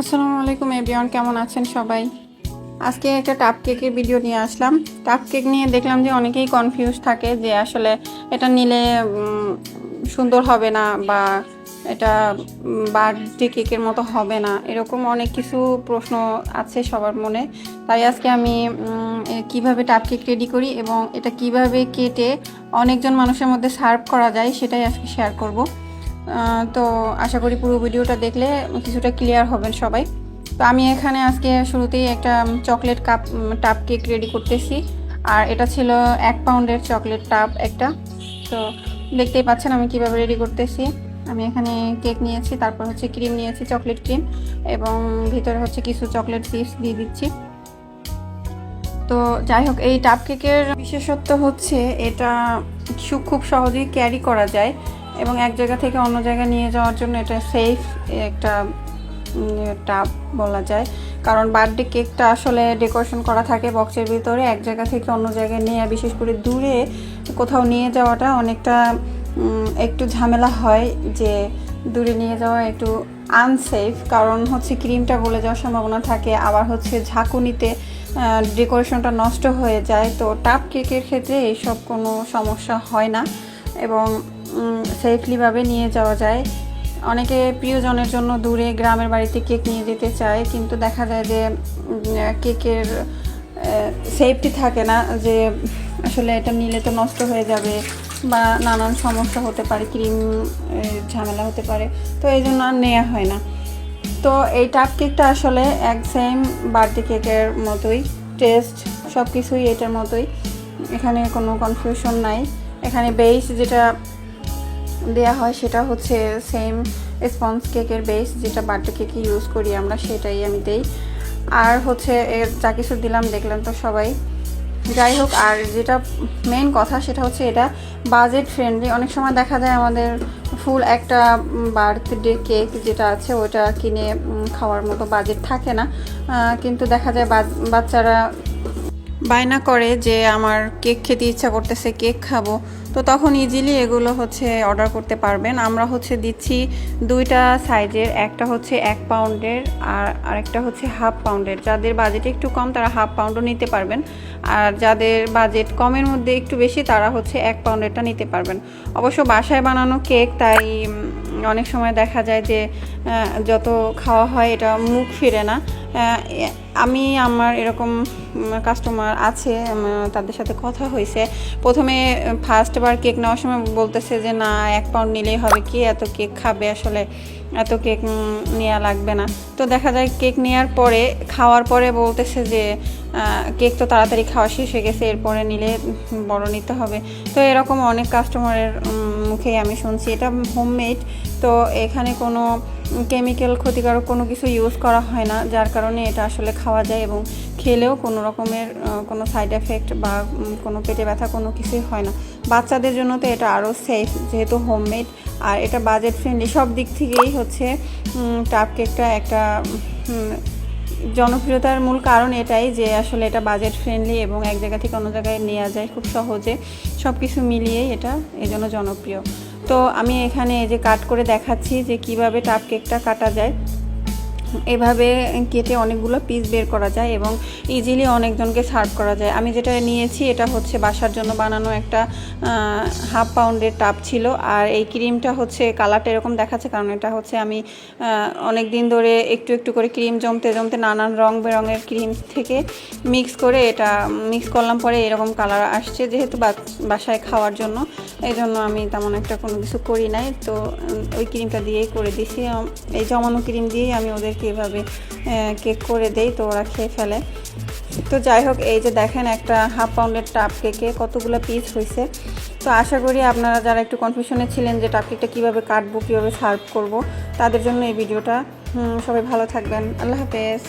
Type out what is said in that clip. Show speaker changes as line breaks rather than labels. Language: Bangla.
আসসালামু আলাইকুম এভরিওয়ান, কেমন আছেন সবাই? আজকে একটা টাপ কেকের ভিডিও নিয়ে আসলাম। টাপ কেক নিয়ে দেখলাম যে অনেকেই কনফিউজ থাকে যে আসলে এটা নিলে সুন্দর হবে না বা এটা বার্থডে কেকের মতো হবে না, এরকম অনেক কিছু প্রশ্ন আছে সবার মনে। তাই আজকে আমি কীভাবে টাপ কেক রেডি করি এবং এটা কীভাবে কেটে অনেকজন মানুষের মধ্যে সার্ভ করা যায় সেটাই আজকে শেয়ার করব। তো আশা করি পুরো ভিডিওটা দেখলে কিছুটা ক্লিয়ার হবেন সবাই। তো আমি এখানে আজকে শুরুতেই একটা চকলেট কাপ টাপ কেক রেডি করতেছি। আর এটা ছিল এক পাউন্ডের চকলেট টাপ একটা। তো দেখতেই পাচ্ছেন আমি কীভাবে রেডি করতেছি। আমি এখানে কেক নিয়েছি, তারপর হচ্ছে ক্রিম নিয়েছি চকলেট ক্রিম এবং ভিতরে হচ্ছে কিছু চকলেট চিপস দিয়ে দিচ্ছি। তো যাই হোক, এই টাপ কেকের বিশেষত্ব হচ্ছে এটা খুব সহজেই ক্যারি করা যায়। এবং এক জায়গা থেকে অন্য জায়গায় নিয়ে যাওয়ার জন্য এটা সেফ একটা টাপ বলা যায়। কারণ বার্থডে কেকটা আসলে ডেকোরেশন করা থাকে বক্সের ভিতরে, এক জায়গা থেকে অন্য জায়গায় নিয়ে, বিশেষ করে দূরে কোথাও নিয়ে যাওয়াটা অনেকটা একটু ঝামেলা হয় যে দূরে নিয়ে যাওয়া একটু আনসেফ কারণ হচ্ছে ক্রিমটা গলে যাওয়ার সম্ভাবনা থাকে, আবার হচ্ছে ঝাঁকুনিতে ডেকোরেশনটা নষ্ট হয়ে যায়। তো টাপ কেকের ক্ষেত্রে এইসব কোনো সমস্যা হয় না। এবং সেফলিভাবে নিয়ে যাওয়া যায়। অনেকে প্রিয়জনের জন্য দূরে গ্রামের বাড়িতে কেক নিয়ে যেতে চায়, কিন্তু দেখা যায় যে কেকের সেফটি থাকে না যে, আসলে এটা নিলে তো নষ্ট হয়ে যাবে বা নানান সমস্যা হতে পারে, ক্রিম ঝামেলা হতে পারে, তো এই জন্য আর নেওয়া হয় না। তো এই টাপ কেকটা আসলে এক সেম বার্থডে কেকের মতোই টেস্ট সব কিছুই এটার মতোই, এখানে কোনো কনফিউশন নাই। এখানে বেস যেটা দেয়া হয় সেটা হচ্ছে সেম স্পঞ্জ কেকের বেস যেটা বার্থডে কেকে ইউজ করি আমরা, সেটাই আমি দেই। আর হচ্ছে এর যা কিছু দিলাম, দেখলাম তো সবাই। যাই হোক, আর যেটা মেন কথা সেটা হচ্ছে এটা বাজেট ফ্রেন্ডলি অনেক সময় দেখা যায় আমাদের ফুল একটা বার্থডে কেক যেটা আছে ওটা কিনে খাওয়ার মতো বাজেট থাকে না। কিন্তু দেখা যায় বাচ্চারা বায়না করে যে আমার কেক খেতে ইচ্ছা করতেছে, কেক খাব। তো তখন ইজিলি এগুলো হচ্ছে অর্ডার করতে পারবেন। আমরা হচ্ছে দিচ্ছি দুইটা সাইজের একটা হচ্ছে এক পাউন্ডের আর আরেকটা হচ্ছে হাফ পাউন্ডের যাদের বাজেট একটু কম, তারা হাফ পাউন্ডও নিতে পারবেন। আর যাদের বাজেট কমের মধ্যে একটু বেশি, তারা হচ্ছে এক পাউন্ডেরটা নিতে পারবেন। অবশ্য বাসায় বানানো কেক, তাই অনেক সময় দেখা যায় যে যত খাওয়া হয়, এটা মুখ ফিরে না। আমি আমার এরকম কাস্টমার আছে তাদের সাথে কথা হয়েছে। প্রথমে ফার্স্ট বার কেক নেওয়ার সময় বলতেছে যে, না, এক পাউন্ড নিলেই হবে কি? এত কেক খাবে আসলে, এত কেক নেওয়া লাগবে না। তো দেখা যায় কেক নেওয়ার পরে, খাওয়ার পরে বলতেছে যে কেক তো তাড়াতাড়ি খাওয়া শেষ হয়ে গেছে, এরপরে নিলে বড় নিতে হবে। তো এরকম অনেক কাস্টমারের মুখেই আমি শুনছি। এটা হোমমেড তো এখানে কোনো কেমিক্যাল ক্ষতিকারক কোনো কিছু ইউজ করা হয় না, যার কারণে এটা আসলে খাওয়া যায় এবং খেলেও কোনো রকমের কোনো সাইড এফেক্ট বা কোনো পেটে ব্যথা কোনো কিছুই হয় না। বাচ্চাদের জন্য তো এটা আরও সেফ যেহেতু হোমমেড আর এটা বাজেট ফ্রেন্ডলি সব দিক থেকেই হচ্ছে টাপ কেকটা একটা জনপ্রিয়তার মূল কারণ এটাই যে আসলে এটা বাজেট ফ্রেন্ডলি এবং এক জায়গা থেকে অন্য জায়গায় নেওয়া যায় খুব সহজে। সব কিছু মিলিয়েই এটা এজন্য জনপ্রিয়। তো আমি এখানে এই যে কাট করে দেখাচ্ছি যে কীভাবে টাপ কেকটা কাটা যায়। এভাবে কেটে অনেকগুলো পিস বের করা যায় এবং ইজিলি অনেকজনকে সার্ভ করা যায়। আমি যেটা নিয়েছি, এটা হচ্ছে বাসার জন্য বানানো একটা হাফ পাউন্ডের টাপ ছিল। আর এই ক্রিমটা হচ্ছে কালারটা এরকম দেখাচ্ছে কারণ এটা হচ্ছে আমি অনেক দিন ধরে একটু একটু করে ক্রিম জমতে জমতে নানান রং বেরঙের ক্রিম থেকে মিক্স করে এটা মিক্স করলাম। পরে এরকম কালার আসছে যেহেতু বাসায় খাওয়ার জন্য। এই জন্য আমি তেমন একটা কোনো কিছু করি নাই। তো ওই ক্রিমটা দিয়েই করে দিছি। এই জমানো ক্রিম দিয়েই আমি এভাবে কেক করে দেই তো ওরা খেয়ে ফেলে। তো যাই হোক, এই যে দেখেন একটা হাফ পাউন্ডের টাপ কেকে কতগুলো পিস হয়েছে তো আশা করি আপনারা যারা একটু কনফিউশনে ছিলেন যে টাপ কেকটা কীভাবে কাটবো, কীভাবে সার্ভ করব, তাদের জন্য এই ভিডিওটা সবাই ভালো থাকবেন। আল্লাহ হাফেজ।